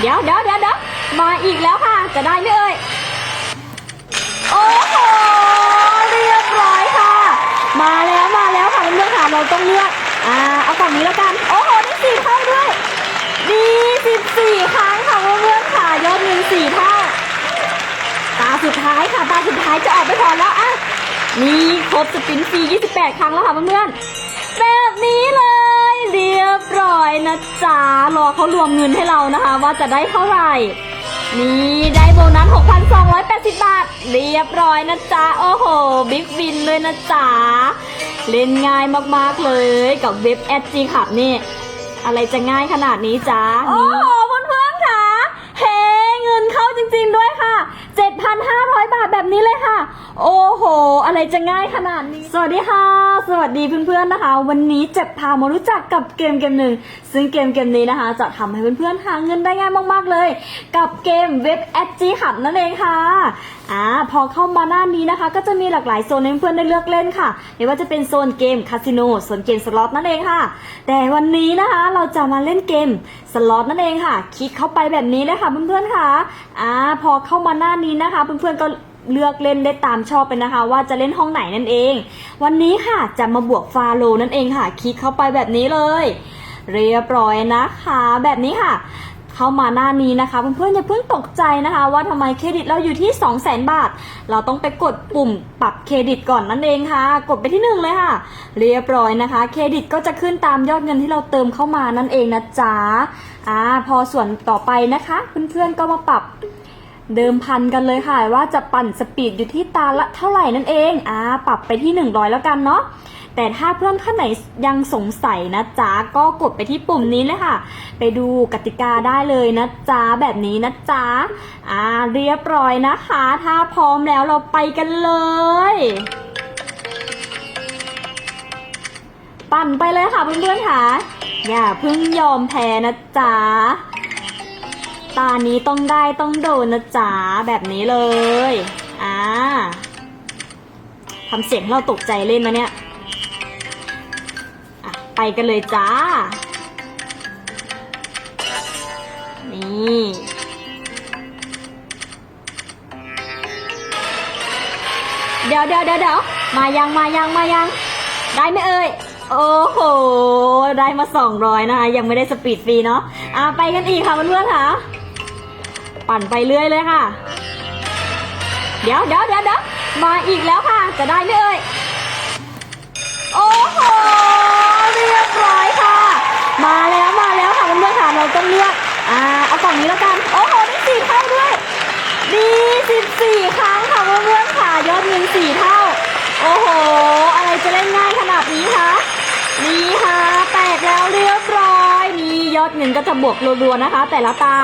เดี๋ยวเดี๋ยวเดี๋ยวเดี๋ยวมาอีกแล้วค่ะ จะได้ไหมเอ่ย โอ้โห เรียบร้อยค่ะ มาแล้วมาแล้วค่ะเพื่อนๆค่ะเราต้องเลือกอ่าเอาฝั่งนี้แล้วกัน โอ้โหได้สี่เท่าด้วยดีสิบสี่ครั้งค่ะเพื่อนๆค่ะยอดเงินสี่เท่าตาสุดท้ายค่ะตาสุดท้ายจะออกไปพอแล้วอะนี่ครบสปินฟรี28 ครั้งแล้วค่ะเพื่อนๆแบบนี้เลย เรียบร้อยนะจ๊ะรอเขารวมเงินให้เรานะคะ ว่าจะได้เท่าไหร่ นี่ได้โบนัส 6,280 บาท เรียบร้อยนะจ๊ะ โอ้โห บิ๊กวินเลยนะจ๊ะ เล่นง่ายมากๆเลยกับเว็บแอดจีขับนี่ อะไรจะง่ายขนาดนี้จ๊ะ โอ้โหเพื่อนๆค่ะ เฮ้ เงินเข้าจริงๆด้วยค่ะ 7,500 บาทแบบนี้เลยค่ะ โอ้โห อะไรจะง่ายขนาดนี้ สวัสดีค่ะ สวัสดีเพื่อนๆนะคะ วันนี้จะพามารู้จักกับเกมเกมหนึ่ง ซึ่งเกมเกมนี้นะคะ จะทำให้เพื่อนๆหาเงินได้ง่ายมากๆเลย กับเกมเว็บแอดจีขับนั่นเองค่ะอ่าพอเข้ามาหน้านี้นะคะ ก็จะมีหลากหลายโซนให้เพื่อนๆได้เลือกเล่นค่ะไม่ว่าจะเป็นโซนเกมคาสิโนโซนเกมสล็อตนั่นเองค่ะ แต่วันนี้นะคะเราจะมาเล่นเกมสล็อตนั่นเองค่ะ คลิกเข้าไปแบบนี้เลยค่ะเพื่อนๆค่ะอ่าพอเข้ามาหน้านี้นะคะ เพื่อนๆก็เลือกเล่นได้ตามชอบเป็นนะคะ ว่าจะเล่นห้องไหนนั่นเอง วันนี้ค่ะจะมาบวกฟาโลนั่นเองค่ะ คลิกเข้าไปแบบนี้เลย เรียบร้อยนะคะ แบบนี้ค่ะ เข้ามาหน้านี้นะคะเพื่อนๆอย่าเพิ่งตกใจนะคะ ว่าทำไมเครดิตเราอยู่ที่ 2 0 0 0 0 0 บาท เราต้องไปกดปุ่มปรับเครดิตก่อนนั่นเองค่ะ กดไปที่หนึ่งเลยค่ะ เรียบร้อยนะคะ เครดิตก็จะขึ้นตามยอดเงินที่เราเติมเข้ามานั่นเองนะจ๊ะอ่าพอส่วนต่อไปนะคะ เพื่อนๆก็มาปรับ เดิมพันกันเลยค่ะว่าจะปั่นสปีดอยู่ที่ตาละเท่าไหร่นั่นเองอ่าปรับไปที่ 100 แล้วกันเนาะแต่ถ้าเพื่อนท่านไหนยังสงสัยนะจ๊ะก็กดไปที่ปุ่มนี้เลยค่ะ ไปดูกติกาได้เลยนะจ๊ะแบบนี้นะจ๊ะอ่าเรียบร้อยนะคะ ถ้าพร้อมแล้วเราไปกันเลย ปั่นไปเลยค่ะเพื่อนๆค่ะอย่าเพิ่งยอมแพ้นะจ๊ะ ตานี้ต้องได้ต้องโดนนะจ๊ะแบบนี้เลย อ่าทำเสียงให้เราตกใจเล่นนะเนี่ยอะไปกันเลยจ้า นี่ เดี๋ยวเดี๋ยวเดี๋ยวเดี๋ยวมายังมายังมายัง ได้ไหมเอ่ย โอ้โห ได้มาสองร้อยนะคะ ยังไม่ได้สปีดฟรีเนาะอะไปกันอีกค่ะเพื่อนๆค่ะ ปั่นไปเรื่อยเลยค่ะ เดี๋ยวเดี๋ยวเดี๋ยวเดี๋ยวมาอีกแล้วค่ะ จะได้ไหมเอ่ย โอ้โห เรียบร้อยค่ะ มาแล้วมาแล้วค่ะเพื่อนๆค่ะ เราต้องเลือก อ่า เอาฝั่งนี้แล้วกัน โอ้โหได้สี่เท่าด้วย ดีสิบสี่ครั้งค่ะเพื่อนๆค่ะ ยอดเงินสี่เท่า โอ้โห อะไรจะเล่นง่ายขนาดนี้คะนี่ค่ะ แตกแล้วเรียบร้อย นี่ยอดเงินก็จะบวกรัวๆนะคะ แต่ละตา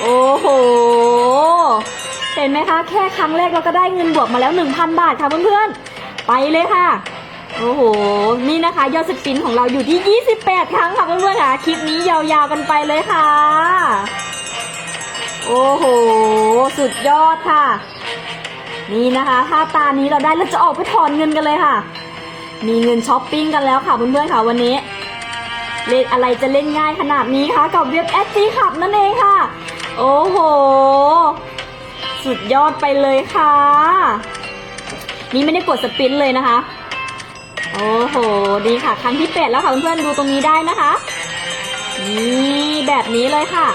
โอ้โห เห็นไหมคะ แค่ครั้งแรกเราก็ได้เงินบวกมาแล้ว 1,000 บาทค่ะเพื่อนๆ ไปเลยค่ะ โอ้โห นี่นะคะ ยอดสปินของเราอยู่ที่ 28 ครั้งค่ะเพื่อนๆค่ะ คลิปนี้ยาวๆกันไปเลยค่ะ โอ้โห สุดยอดค่ะ นี่นะคะ ถ้าตานี้เราได้เราจะออกไปถอนเงินกันเลยค่ะ มีเงินช้อปปิ้งกันแล้วค่ะเพื่อนๆค่ะวันนี้เล่นอะไรจะเล่นง่ายขนาดนี้คะกับเว็บแอดจีขับนั่นเองค่ะ โอ้โห สุดยอดไปเลยค่ะ นี่ไม่ได้กดสปินเลยนะคะ โอ้โห ดีค่ะ ครั้งที่แปดแล้วค่ะเพื่อนๆ ดูตรงนี้ได้นะคะ นี่แบบนี้เลยค่ะ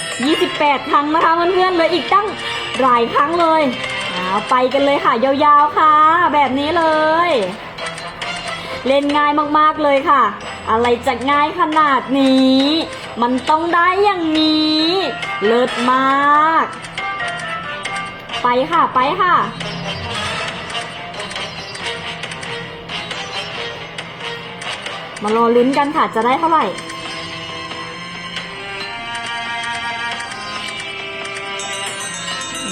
28 ครั้งนะคะเพื่อนๆเลยอีกตั้งหลายครั้งเลยเอาไปกันเลยค่ะ ยาวๆค่ะ แบบนี้เลย เล่นง่ายมากๆเลยค่ะ อะไรจะง่ายขนาดนี้ มันต้องได้อย่างนี้ เลิศมาก ไปค่ะไปค่ะ มารอลุ้นกันค่ะจะได้เท่าไหร่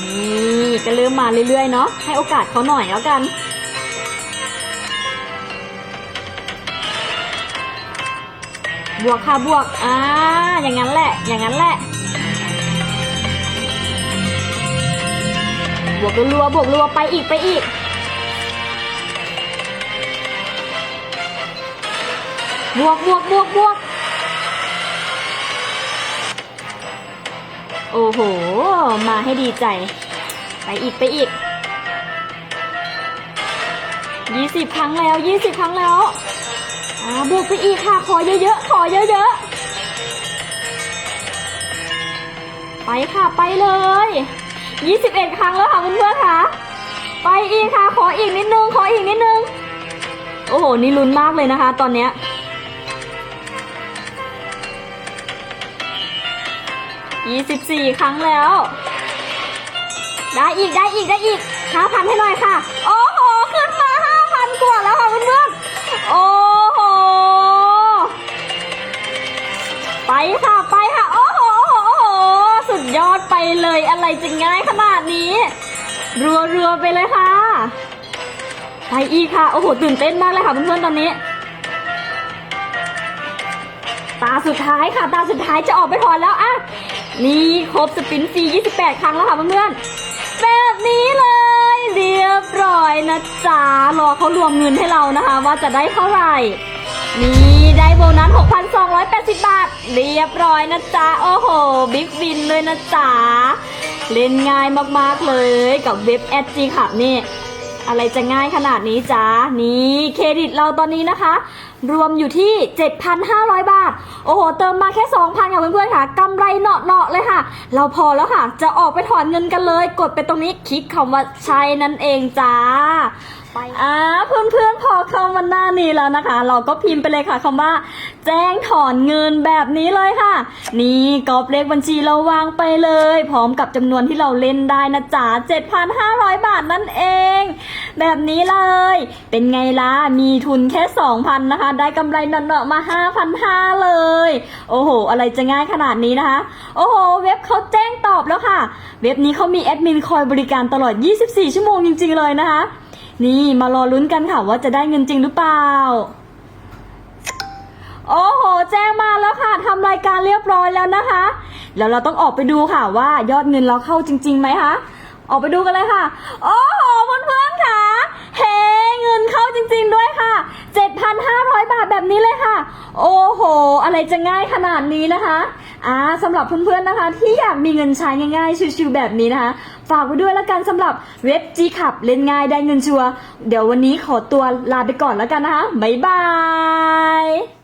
นี่ก็เริ่มมาเรื่อยๆเนาะให้โอกาสเขาหน่อยแล้วกัน บวกค่ะบวก อ่า อย่างนั้นแหละ อย่างนั้นแหละ บวกรัวบวกรัวไปอีกไปอีก บวกบวกบวกบวก โอ้โห มาให้ดีใจ ไปอีกไปอีกยี่สิบครั้งแล้วยี่สิบครั้งแล้ว อ่าบวกไปอีกค่ะ ขอเยอะๆ ขอเยอะๆ ไปค่ะ ไปเลยยี่สิบเอ็ดครั้งแล้วค่ะเพื่อนๆค่ะ ไปอีกค่ะ ขออีกนิดนึง ขออีกนิดนึง โอ้โห นี่ลุ้นมากเลยนะคะ ตอนเนี้ยยี่สิบสี่ครั้งแล้ว ได้อีกได้อีกได้อีกห้าพันให้หน่อยค่ะ โอ้โห ขึ้นมาห้าพันกว่าแล้วค่ะเพื่อนๆ โอ้ ค่ะไปค่ะโอ้โหโอ้โหโอ้โหสุดยอดไปเลยอะไรจะง่ายขนาดนี้ รัวรัวไปเลยค่ะ ไปอีกค่ะ โอ้โห ตื่นเต้นมากเลยค่ะเพื่อนๆตอนนี้ ตาสุดท้ายค่ะ ตาสุดท้ายจะออกไปถอนแล้วอะนี่ครบสปินฟรี28 ครั้งแล้วค่ะเพื่อนๆแบบนี้เลย เรียบร้อยนะจ๊ะรอเขารวมเงินให้เรานะคะ ว่าจะได้เท่าไหร่ นี่ได้โบนัส 6,280 บาท เรียบร้อยนะจ๊ะ โอ้โห บิ๊กวินเลยนะจ๊ะ เล่นง่ายมากๆเลยกับเว็บแอดจีขับนี่ อะไรจะง่ายขนาดนี้จ๊ะ นี่เครดิตเราตอนนี้นะคะ รวมอยู่ที่ 7,500 บาท โอ้โห เติมมาแค่ 2,000 ค่ะเพื่อนๆค่ะกำไรเนาะๆเลยค่ะ เราพอแล้วค่ะ จะออกไปถอนเงินกันเลย กดไปตรงนี้คลิกคำว่าใช่นั่นเองจ้า ไป อ่าเพื่อนๆพอเข้ามาหน้านี้แล้วนะคะ เราก็พิมพ์ไปเลยค่ะคำว่า แจ้งถอนเงินแบบนี้เลยค่ะ นี่กรอบเลขบัญชีเราวางไปเลย พร้อมกับจำนวนที่เราเล่นได้นะจ๊ะ7,500 บาทนั่นเอง แบบนี้เลย เป็นไงล่ะมีทุนแค่ 2,000นะคะ ได้กำไรเนาะๆมา5,500เลย โอ้โห อะไรจะง่ายขนาดนี้นะคะ โอ้โห เว็บเขาแจ้งตอบแล้วค่ะ เว็บนี้เขามีแอดมินคอยบริการตลอด 24 ชั่วโมงจริง ๆ เลยนะคะ นี่มารอลุ้นกันค่ะว่าจะได้เงินจริงหรือเปล่า โอ้โห แจ้งมาแล้วค่ะทำรายการเรียบร้อยแล้วนะคะ แล้วเราต้องออกไปดูค่ะว่ายอดเงินเราเข้าจริงๆไหมคะ ออกไปดูกันเลยค่ะ โอ้โหเพื่อนๆค่ะ เฮ้เงินเข้า จริงๆด้วยค่ะ 7,500 บาทแบบนี้เลยค่ะ โอ้โห อะไรจะง่ายขนาดนี้นะคะอ่าสำหรับเพื่อนๆนะคะ ที่อยากมีเงินใช้ง่ายๆ ชิวๆแบบนี้นะคะ ฝากไว้ด้วยแล้วกันสำหรับเว็บ G ขับเล่นง่ายได้เงินชัวเดี๋ยววันนี้ขอตัวลาไปก่อนแล้วกันนะคะ บ๊ายบาย